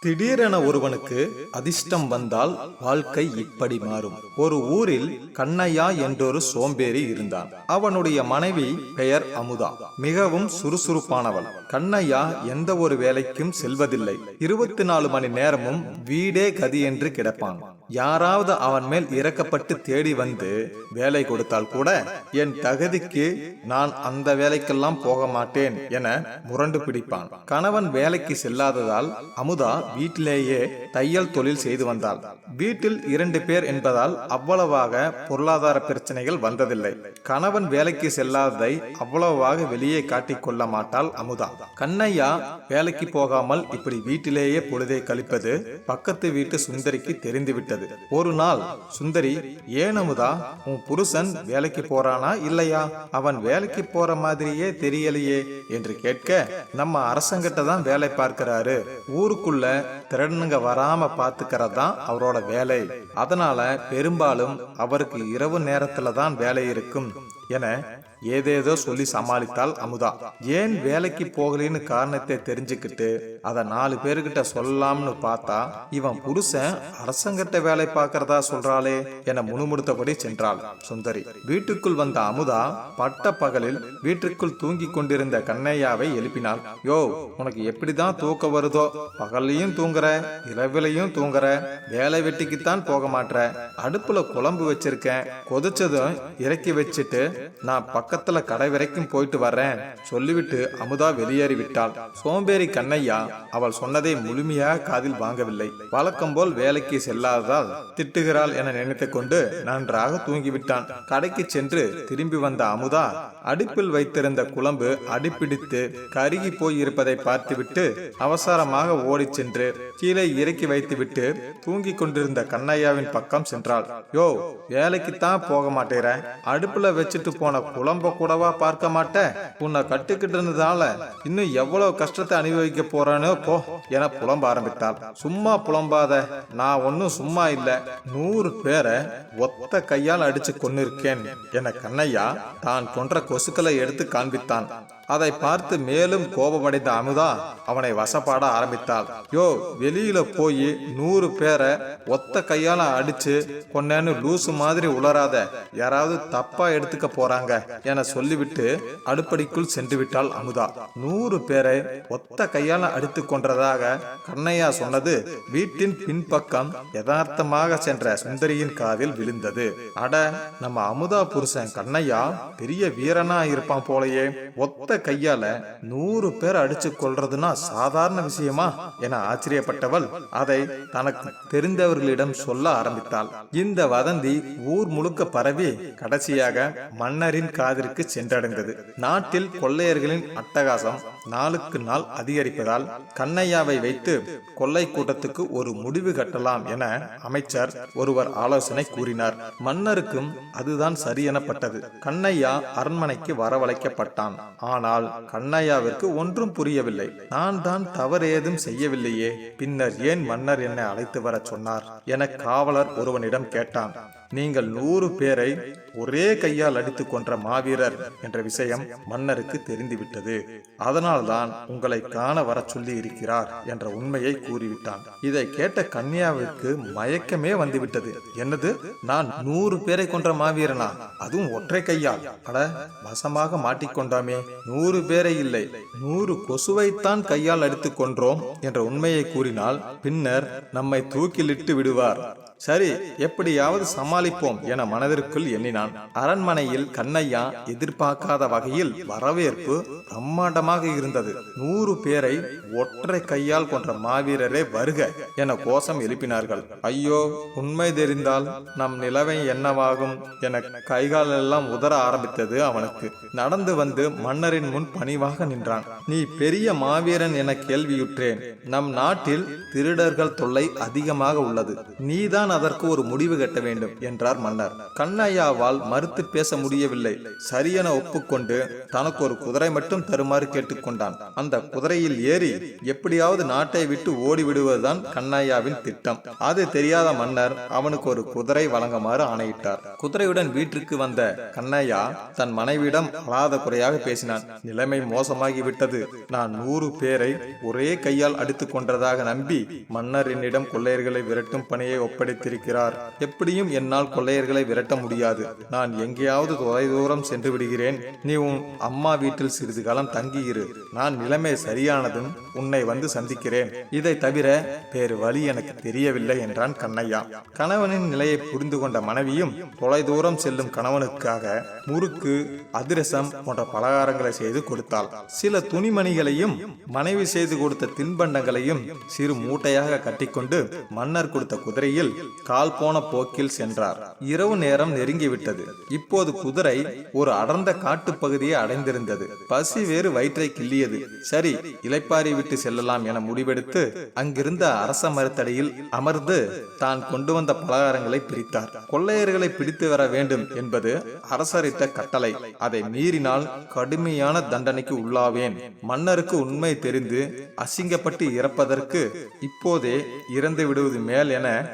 திடீரென ஒருவனுக்கு அதிர்ஷ்டம் வந்தால் வாழ்க்கை இப்படி மாறும். ஒரு ஊரில் கண்ணையா என்றொரு சோம்பேறி இருந்தான். அவனுடைய மனைவி பெயர் அமுதா. மிகவும் சுறுசுறுப்பானவள். கண்ணையா எந்த ஒரு வேலைக்கும் செல்வதில்லை. இருபத்தி நாலு மணி நேரமும் வீடே கதி என்று கிடப்பான். யாராவது அவன் மேல் இறக்கப்பட்டு தேடி வந்து வேலை கொடுத்தால் கூட என் தகுதிக்கு நான் அந்த வேலைக்கெல்லாம் போக மாட்டேன் என முரண்டு பிடிப்பான். கணவன் வேலைக்கு செல்லாததால் அமுதா வீட்டிலேயே தையல் தொழில் செய்து வந்தாள். வீட்டில் இரண்டு பேர் என்பதால் அவ்வளவாக பொருளாதார பிரச்சனைகள் வந்ததில்லை. கணவன் வேலைக்கு செல்லாததை அவ்வளவாக வெளியே காட்டிக் கொள்ள மாட்டாள் அமுதா. கண்ணையா வேலைக்கு போகாமல் இப்படி வீட்டிலேயே பொழுதை கழிப்பது பக்கத்து வீட்டு சுந்தரிக்கு தெரிந்துவிட்டது. ஒரு நாள் சுந்தரி ஏன் அமுதா? உன் புருஷன் வேலைக்கு போறானா இல்லையா? அவன் வேலைக்கு போற மாதிரியே தெரியலையே என்று கேட்க நம்ம அரசங்கிட்ட தான் வேலை பார்க்கிறாரு. ஊருக்குள்ள திறனுங்க வராம பாத்துக்கிறது தான் அவரோட வேலை. அதனால பெரும்பாலும் அவருக்கு இரவு நேரத்துல தான் வேலை இருக்கும் என ஏதேதோ சொல்லி சமாளித்தாள் அமுதா. ஏன் வேலைக்கு போகலின்னு காரணத்தை தெரிஞ்சுக்கிட்டு அதை நாலு பேர்கிட்ட சொல்லலாம்னு பார்த்தா இவன் புருஷன் அரசங்கிட்ட வேலை பார்க்கறதா சொல்றாளே என முணுமுடுத்தபடி சென்றாள் சுந்தரி. வீட்டுக்குள் வந்த அமுதா பட்ட பகலில் வீட்டுக்குள் தூங்கி கொண்டிருந்த கண்ணையாவை எழுப்பினாள். யோ உனக்கு எப்படிதான் தூக்கம் வருதோ? பகல்லையும் தூங்குற இரவிலையும் தூங்குற வேலை வெட்டிக்குத்தான் போக மாட்டேற அடுப்புல குழம்பு வச்சிருக்கேன் கொதிச்சதும் இறக்கி வச்சுட்டு நான் பக்கத்துல கடை வரைக்கும் போயிட்டு வர்றேன். சொல்லிவிட்டு அமுதா வெளியேறி விட்டாள். சோம்பேறி கண்ணையா அவள் சொன்னதை முழுமையாக காதில் வாங்கவில்லை. வழக்கம் போல் வேலைக்கு செல்லாததால் திட்டுகிறாள் என நினைத்துக் கொண்டு நன்றாக தூங்கிவிட்டான். கடைக்கு சென்று திரும்பி வந்த அமுதா அடுப்பில் வைத்திருந்த குழம்பு அடிப்பிடித்து கருகி போய் இருப்பதை பார்த்துவிட்டு அவசரமாக ஓடிச் சென்று கீழே இறக்கி வைத்துவிட்டு தூங்கிக் கொண்டிருந்த கண்ணையாவின் பக்கம் சென்றாள். யோ வேலைக்குத்தான் போக மாட்டேற. அடுப்புல வச்சுட்டு போன குழம்பு கூடவா பார்க்க மாட்டேன். உன்னை கட்டுக்கிட்டு இருந்ததால இன்னும் எவ்வளவு கஷ்டத்தை அனுபவிக்க போறானோ போ என புலம்ப ஆரம்பித்தாள். சும்மா புலம்பாத நான் ஒன்னும் சும்மா இல்ல. நூறு பேரை ஒத்த கையால் அடிச்சு கொன்னிருக்கேன் என கண்ணையா தான் கொன்ற கொசுக்களை எடுத்து காண்பித்தான். அதை பார்த்து மேலும் கோபமடைந்த அமுதா அவனை வசப்பாட ஆரம்பித்தாள். யோ வெளியில போய் நூறு பேரை ஒத்த கையால அடிச்சு கொன்னேன்னு லூசு மாதிரி உளராத யாராவது தப்பா எடுத்துக்க போறாங்க என சொல்லிவிட்டு அடுப்படிக்குள் சென்று விட்டாள் அமுதா. நூறு பேரை ஒத்த கையால அடித்து கொன்றதாக கண்ணையா சொன்னது வீட்டின் பின்பக்கம் யதார்த்தமாக சென்ற சுந்தரியின் காதில் விழுந்தது. அட நம்ம அமுதா புருஷன் கண்ணையா பெரிய வீரனா இருப்பான் போலயே. ஒத்த கையால நூறு பேர் அடிச்சு கொள்றதுன்னா சாதாரண விஷயமா? என ஆச்சரியப்பட்டவள் அதை தனக்கு தெரிந்தவர்களிடம் சொல்ல ஆரம்பித்தாள். இந்த வதந்தி ஊர் முழுக்க பரவி கடைசியாக மன்னரின் காதிற்கு சென்றடைந்தது. நாட்டில் கொள்ளையர்களின் அட்டகாசம் நாளுக்கு நாள் அதிகரிப்பதால் கண்ணையாவை வைத்து கொள்ளை கூட்டத்துக்கு ஒரு முடிவு கட்டலாம் என அமைச்சர் ஒருவர் ஆலோசனை கூறினார். மன்னருக்கும் அதுதான் சரியெனப்பட்டது கண்ணையா அரண்மனைக்கு வரவழைக்கப்பட்டான். ஆனால் கண்ணையாவிற்கு ஒன்றும் புரியவில்லை. நான் தான் தவறேதும் செய்யவில்லையே. பின்னர் ஏன் மன்னர் என்னை அழைத்து வரச் சொன்னார்? என காவலர் ஒருவனிடம் கேட்டான். நீங்கள் நூறு பேரை ஒரே கையால் அடித்து கொன்ற மாவீரர் என்ற விஷயம் மன்னருக்கு தெரிந்துவிட்டது. அதனால்தான் உங்களை காண வர சொல்லி இருக்கிறார் என்ற உண்மையை கூறிவிட்டான். இதை கேட்ட கன்னியாவிற்கு மயக்கமே வந்துவிட்டது. என்னது? நான் நூறு பேரை கொன்ற மாவீரனா? அதுவும் ஒற்றை கையால். அட வசமாக மாட்டிக்கொண்டாமே நூறு பேரை இல்லை. நூறு கொசுவைத்தான் கையால் அடித்துக் கொன்றோம் என்ற உண்மையை கூறினால் பின்னர் நம்மை தூக்கிலிட்டு விடுவார். சரி எப்படியாவது சமாளிப்போம் என மனதிற்குள் எண்ணினான். அரண்மனையில் கண்ணையா எதிர்பார்க்காத வகையில் வரவேற்பு பிரம்மாண்டமாக இருந்தது. நூறு பேரை ஒற்றை கையால் கொன்ற மாவீரரே வருக என கோஷம் எழுப்பினார்கள். ஐயோ உண்மை தெரிந்தால் நம் நிலவை என்னவாகும் என கைகால் எல்லாம் உதற ஆரம்பித்தது அவனுக்கு. நடந்து வந்து மன்னரின் முன் பணிவாக நின்றான். நீ பெரிய மாவீரன் என கேள்வியுற்றேன். நம் நாட்டில் திருடர்கள் தொல்லை அதிகமாக உள்ளது. நீதான் அதற்கு ஒரு முடிவு கட்ட வேண்டும் என்றார் மன்னர். கண்ணையாவால் மறுத்து பேச முடியவில்லை. சரியென ஒப்புக்கொண்டு தனக்கு ஒரு குதிரை மட்டும் தருமாறு கேட்டுக்கொண்டான். அந்த குதிரையில் ஏறி எப்படியாவது நாட்டை விட்டு ஓடி விடுவதுதான் கண்ணையாவின் திட்டம். அது தெரியாத மன்னர் அவனுக்கு ஒரு குதிரை வழங்குமாறு ஆணையிட்டார். குதிரையுடன் வீட்டிற்கு வந்த கண்ணையா தன் மனைவியிடம் அழாத குறையாக பேசினான். நிலைமை மோசமாகி விட்டது நான் நூறு பேரை ஒரே கையால் அடித்துக் கொண்டதாக நம்பி மன்னர் என்னிடம் கொள்ளையர்களை விரட்டும் பணியை வைத்திருக்கிறார். எப்படியும் என்னால் கொள்ளையர்களை விரட்ட முடியாது. நான் எங்கேயாவது தொலைதூரம் சென்று விடுகிறேன். நீ உன் அம்மா வீட்டில் சிறிது காலம் தங்கியிரு. நான் நிலைமை சரியானதும் உன்னை வந்து சந்திக்கிறேன். இதை தவிர வேறு வழி எனக்கு தெரியவில்லை என்றான் கண்ணையா. கணவனின் நிலையை புரிந்து கொண்ட மனைவியும் தொலைதூரம் செல்லும் கணவனுக்காக முறுக்கு அதிரசம் போன்ற பலகாரங்களை செய்து கொடுத்தாள். சில துணிமணிகளையும் மனைவி செய்து கொடுத்த தின்பண்டங்களையும் சிறு மூட்டையாக கட்டிக்கொண்டு மன்னர் கொடுத்த குதிரையில் கால் போன போக்கில் சென்றார். இரவு நேரம் நெருங்கிவிட்டது. இப்போது குதிரை ஒரு அடர்ந்த காட்டுப் பகுதியை அடைந்திருந்தது. பசி வேறு வயிற்றை கிள்ளியது. சரி இலைப்பாரி விட்டு செல்லலாம் என முடிவெடுத்து அங்கிருந்த அரச மரத்தடியில் அமர்ந்து தான் கொண்டு வந்த பலகாரங்களை பிரித்தார். கொள்ளையர்களை பிடித்து வர வேண்டும் என்பது அரசரித்த கட்டளை. அதை மீறினால் கடுமையான தண்டனைக்கு உள்ளாவேன். மன்னருக்கு உண்மை தெரிந்து அசிங்கப்பட்டு இறப்பதற்கு இப்போதே இறந்து விடுவது மேல் என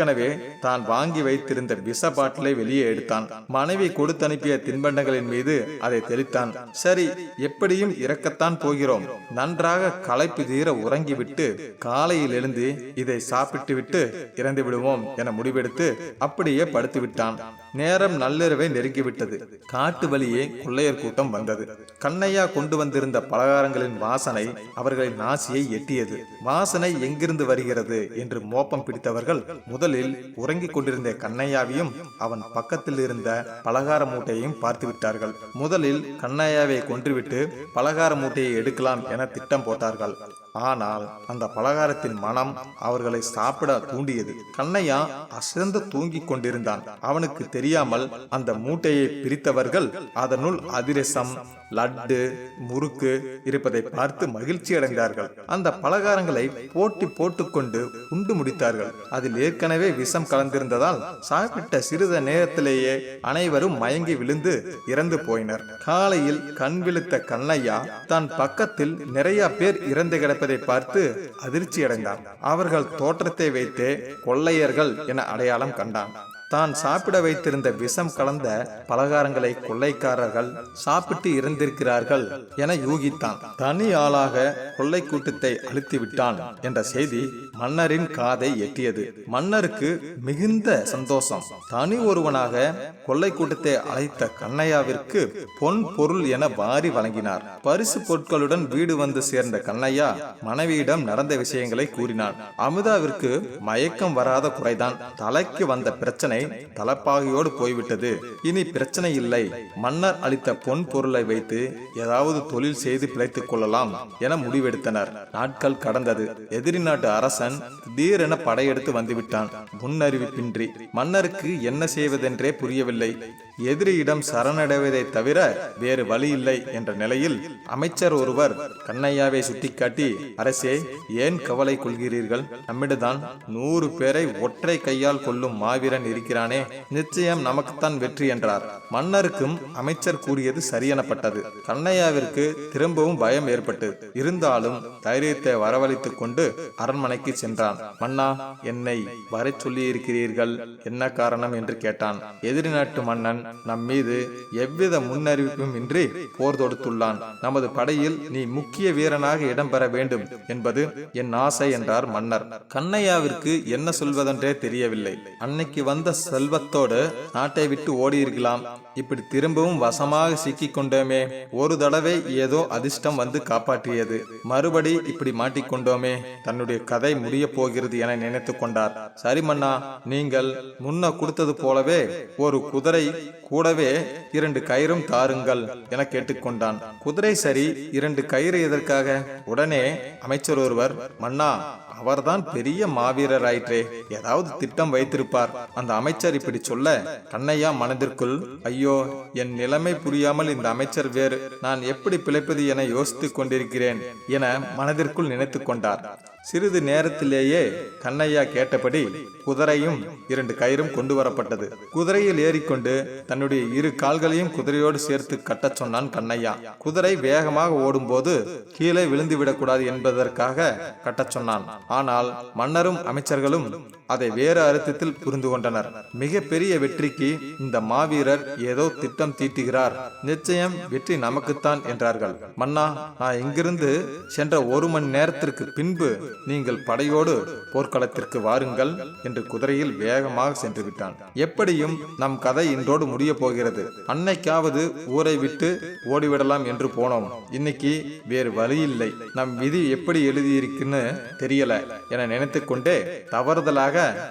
ஏற்கனவே தான் வாங்கி வைத்திருந்த விச பாட்டிலை வெளியே எடுத்தான். மனைவி கொடுத்தனுப்பிய தின்பண்டங்களின் மீது அதை தெளித்தான். சரி எப்படியும் இறக்கத்தான் போகிறோம். நன்றாக களைப்பு தீர உறங்கிவிட்டு காலையில் எழுந்து இதை சாப்பிட்டு விட்டு இறந்து விடுவோம் என முடிவெடுத்து அப்படியே படுத்து விட்டான். நேரம் நள்ளிரவை நெருங்கிவிட்டது. காட்டு வழியே கொள்ளையர் கூட்டம் வந்தது. கண்ணையா கொண்டு வந்திருந்த பலகாரங்களின் வாசனை அவர்களின் நாசியை எட்டியது. வாசனை எங்கிருந்து வருகிறது என்று மோப்பம் பிடித்தவர்கள் முதல் முதலில் உறங்கிக் கொண்டிருந்த கண்ணையாவையும் அவன் பக்கத்தில் இருந்த பலகார மூட்டையையும் பார்த்து விட்டார்கள். முதலில் கண்ணையாவை கொன்றுவிட்டு பலகார மூட்டையை எடுக்கலாம் என திட்டம் போட்டார்கள். ஆனால் அந்த பலகாரத்தின் மனம் அவர்களை சாப்பிட தூண்டியது. கண்ணையா அசந்து தூங்கிக் கொண்டிருந்தான். அவனுக்கு தெரியாமல் அந்த மூட்டையை பிரித்தவர்கள் அதனுள் அதிரசம் லட்டு முறுக்கு இருப்பதை பார்த்து மகிழ்ச்சி அடைந்தார்கள். அந்த பலகாரங்களை போட்டி போட்டுக்கொண்டு உண்டு முடித்தார்கள். அதில் ஏற்கனவே விஷம் கலந்திருந்ததால் சாப்பிட்ட சிறிது நேரத்திலேயே அனைவரும் மயங்கி விழுந்து இறந்து போயினர். காலையில் கண் விழுத்த கண்ணையா தன் பக்கத்தில் நிறைய பேர் இறந்து கிடப்பதை பார்த்து அதிர்ச்சி அடைந்தான் அவர்கள் தோற்றத்தை வைத்தே கொள்ளையர்கள் என அடையாளம் கண்டான். தான் சாப்பிட வைத்திருந்த விஷம் கலந்த பலகாரங்களை கொள்ளைக்காரர்கள் சாப்பிட்டு இருந்திருக்கிறார்கள் என யூகித்தான். தனி ஆளாக கொள்ளை கூட்டத்தை அழித்து விட்டான் என்ற செய்தி மன்னரின் காதை எட்டியது. மன்னருக்கு மிகுந்த சந்தோஷம். தனி ஒருவனாக கொள்ளை கூட்டத்தை அழைத்த கண்ணையாவிற்கு பொன் பொருள் என வாரி வழங்கினார். பரிசு பொருட்களுடன் வீடு வந்து சேர்ந்த கண்ணையா மனைவியிடம் நடந்த விஷயங்களை கூறினான். அமுதாவிற்கு மயக்கம் வராத குறைதான். தலைக்கு வந்த பிரச்சனை தலப்பாகையோடு போய்விட்டது. இனி பிரச்சனை இல்லை. மன்னர் அளித்த பொன் பொருளை வைத்து ஏதாவது தொழில் செய்து பிழைத்துக் கொள்ளலாம் என முடிவெடுத்தனர். நாட்கள் கடந்தது. எதிரி நாட்டு அரசன் திடீரென படையெடுத்து வந்துவிட்டான். முன்னறிவிப்பின்றி மன்னருக்கு என்ன செய்வதென்றே புரியவில்லை. எதிரியிடம் சரணடைவதை தவிர வேறு வழி இல்லை என்ற நிலையில் அமைச்சர் ஒருவர் கண்ணையாவை சுட்டிக்காட்டி அரசே ஏன் கவலை கொள்கிறீர்கள்? நம்மிடதான் நூறு பேரை ஒற்றை கையால் கொள்ளும் மாவீரன் இருக்கிறானே நிச்சயம் நமக்குத்தான் வெற்றி என்றார். மன்னருக்கும் அமைச்சர் கூறியது சரியெனப்பட்டது. கண்ணையாவிற்கு திரும்பவும் பயம் ஏற்பட்டு இருந்தாலும் தைரியத்தை வரவழைத்துக் கொண்டு அரண்மனைக்கு சென்றான். மன்னா என்னை வரை சொல்லியிருக்கிறீர்கள் என்ன காரணம்? என்று கேட்டான். எதிரி நாட்டு மன்னன் நம் மீது எவ்வித முன்னறிவிப்பும் இன்றி போர் தொடுத்துள்ளான். நமது படையில் நீ முக்கிய வீரனாக இடம்பெற வேண்டும் என்பது என் ஆசை என்றார் மன்னர். கண்ணையாவிற்கு என்ன சொல்வதென்றே தெரியவில்லை. அன்னைக்கு வந்த செல்வத்தோடு நாட்டை விட்டு ஓடியிருக்கலாம். இப்படி திரும்பவும் வசமாக சிக்கிக் கொண்டோமே ஒரு தடவை ஏதோ அதிர்ஷ்டம் வந்து காப்பாற்றியது. மறுபடி இப்படி மாட்டிக்கொண்டோமே. தன்னுடைய கதை முடிய போகிறது என நினைத்து கொண்டார். சரி மன்னா நீங்கள் முன்ன கொடுத்தது போலவே ஒரு குதிரை கூடவே இரண்டு கயிறும் தாருங்கள் என கேட்டுக்கொண்டான். குதிரை சரி இரண்டு கயிறு எதற்காக? உடனே அமைச்சர் ஒருவர் மன்னா அவர்தான் பெரிய மாவீரர் ஆயிற்றே ஏதாவது திட்டம் வைத்திருப்பார். அந்த அமைச்சர் இப்படி சொல்ல கண்ணையா மனதிற்குள் ஐயோ என் நிலைமை புரியாமல் இந்த அமைச்சர் வேறு. நான் எப்படி பிழைப்பது என யோசித்துக் கொண்டிருக்கிறேன் என மனதிற்குள் நினைத்துக் கொண்டார். சிறிது நேரத்திலேயே கண்ணையா கேட்டபடி குதிரையும் இரண்டு கயிறும் கொண்டு வரப்பட்டது குதிரையில் ஏறிக்கொண்டு தன்னுடைய இரு கால்களையும் குதிரையோடு சேர்த்து கட்டச் சொன்னான் கண்ணையா. குதிரை வேகமாக ஓடும்போது கீழே விழுந்து விடக்கூடாது என்பதற்காக கட்டச் சொன்னான். ஆனால் மன்னரும் அமைச்சர்களும் அதை வேறு அர்த்தத்தில் புரிந்து கொண்டனர் மிக பெரிய வெற்றிக்கு இந்த மாவீரர் ஏதோ திட்டம் தீட்டுகிறார். நிச்சயம் வெற்றி நமக்குத்தான் என்றார்கள். மன்னா நான் இங்கிருந்து சென்ற ஒரு மணி நேரத்திற்கு பின்பு நீங்கள் படையோடு போர்க்களத்திற்கு வாருங்கள் என்று குதிரையில் வேகமாக சென்று விட்டான். எப்படியும் நம் கதை இன்றோடு முடிய போகிறது. அன்னைக்காவது ஊரை விட்டு ஓடிவிடலாம் என்று போனோம். இன்னைக்கு வேறு வழி இல்லை. நம் விதி எப்படி எழுதியிருக்குன்னு தெரியல என நினைத்துக்கொண்டே கொண்டே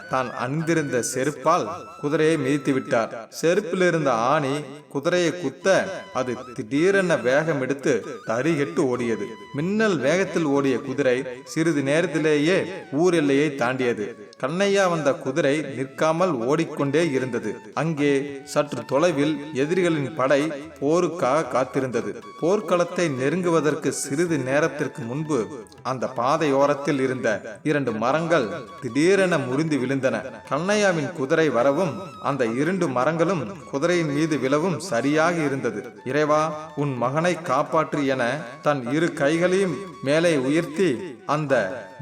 தான் அணிந்திருந்த செருப்பால் குதிரையை மிதித்து விட்டார். செருப்பில் இருந்த ஆணி குதிரையை குத்த அது திடீரென வேகம் எடுத்து தறிகெட்டு ஓடியது. மின்னல் வேகத்தில் ஓடிய குதிரை சிறிது நேரத்திலேயே ஊர் எல்லையை தாண்டியது. கண்ணையா வந்த குதிரை நிற்காமல் ஓடிக்கொண்டே இருந்தது. அங்கே சற்று தொலைவில் எதிரிகளின் படை போருக்காக காத்திருந்தது. போர்க்களத்தை நெருங்குவதற்கு சிறிது நேரத்திற்கு முன்பு அந்த பாதையோரத்தில் இருந்த இரண்டு மரங்கள் திடீரென முறிந்து விழுந்தன. கண்ணையாவின் குதிரை வரவும் அந்த இரண்டு மரங்களும் குதிரையின் மீது விழவும் சரியாக இருந்தது. இறைவா உன் மகனை காப்பாற்று என தன் இரு கைகளையும் மேலே உயர்த்தி அந்த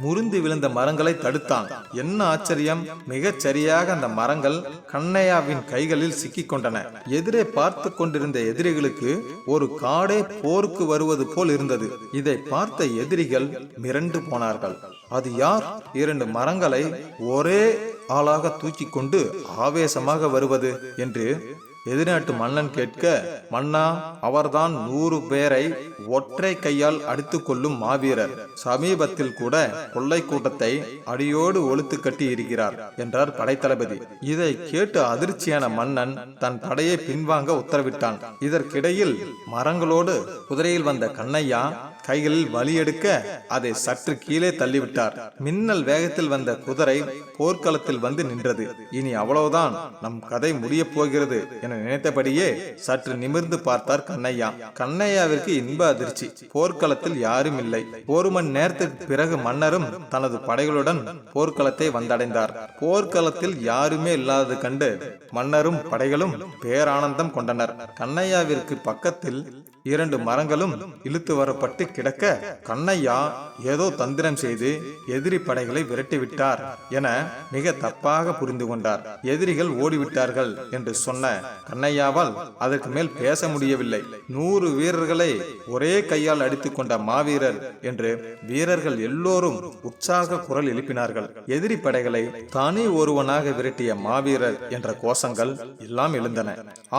முறிந்து விழுந்த மரங்களை தடுத்தான். என்ன ஆச்சரியம்? மிகச் சரியாக அந்த மரங்கள் கண்ணையாவின் கைகளில் சிக்கிக் கொண்டன எதிரே பார்த்து கொண்டிருந்த எதிரிகளுக்கு ஒரு காடே போருக்கு வருவது போல் இருந்தது. இதை பார்த்த எதிரிகள் மிரண்டு போனார்கள். அது யார்? இரண்டு மரங்களை ஒரே ஆளாக தூக்கி கொண்டு ஆவேசமாக வருவது என்று எதிர்நாட்டு மன்னன் கேட்க மன்னா அவர்தான் நூறு பேரை ஒற்றை கையால் அடித்து கொள்ளும் மாவீரர். சமீபத்தில் கூட கொள்ளை கூட்டத்தை அடியோடு ஒழுத்து கட்டி இருக்கிறார் என்றார் படைத்தளபதி. இதை கேட்டு அதிர்ச்சியான மன்னன் தன் படையை பின்வாங்க உத்தரவிட்டான். இதற்கிடையில் மரங்களோடு குதிரையில் வந்த கண்ணையா கைகளில் வலி எடுக்க அதை சற்று கீழே தள்ளிவிட்டார். மின்னல் வேகத்தில் வந்த குதிரை போர்க்களத்தில் வந்து நின்றது. இனி அவ்வளவுதான். நம் கதை முடிய போகிறது என நினைத்தபடியே சற்று நிமிர்ந்து பார்த்தார் கண்ணையா. கண்ணையாவிற்கு இன்ப அதிர்ச்சி. போர்க்களத்தில் யாரும் இல்லை. ஒரு மணி நேரத்திற்கு பிறகு மன்னரும் தனது படைகளுடன் போர்க்களத்தை வந்தடைந்தார். போர்க்களத்தில் யாருமே இல்லாதது கண்டு மன்னரும் படைகளும் பேரானந்தம் கொண்டனர். கண்ணையாவிற்கு பக்கத்தில் இரண்டு மரங்களும் இழுத்து வரப்பட்டு கிடக்க கண்ணையா ஏதோ தந்திரம் செய்து எதிரி படைகளை விரட்டிவிட்டார் என மிக தப்பாக புரிந்து கொண்டார். எதிரிகள் ஓடிவிட்டார்கள் என்று சொன்ன கண்ணையாவால் அதற்கு மேல் பேச முடியவில்லை. நூறு வீரர்களை ஒரே கையால் அடித்துக் கொண்ட மாவீரர் என்று வீரர்கள் எல்லோரும் உற்சாக குரல் எழுப்பினார்கள். எதிரி படைகளை தனி ஒருவனாக விரட்டிய மாவீரர் என்ற கோஷங்கள் எல்லாம் எழுந்தன.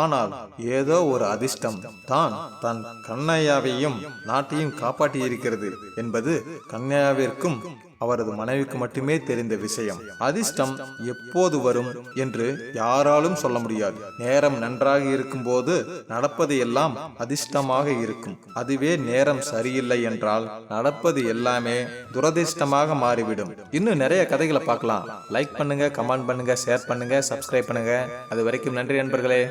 ஆனால் ஏதோ ஒரு அதிர்ஷ்டம் தான் தன் கண்ணையாவையும் நாட்டையும் காப்பாற்றி இருக்கிறது என்பது கண்ணையாவிற்கும் அவரது மனைவிக்கு மட்டுமே தெரிந்த விஷயம். அதிர்ஷ்டம் எப்போது வரும் என்று யாராலும் சொல்ல முடியாது. நேரம் நன்றாக இருக்கும் போது நடப்பது எல்லாம் அதிர்ஷ்டமாக இருக்கும். அதுவே நேரம் சரியில்லை என்றால் நடப்பது எல்லாமே துரதிர்ஷ்டமாக மாறிவிடும். இன்னும் நிறைய கதைகளை பார்க்கலாம். லைக் பண்ணுங்க கமெண்ட் பண்ணுங்க ஷேர் பண்ணுங்க சப்ஸ்கிரைப் பண்ணுங்க. அது வரைக்கும் நன்றி நண்பர்களே.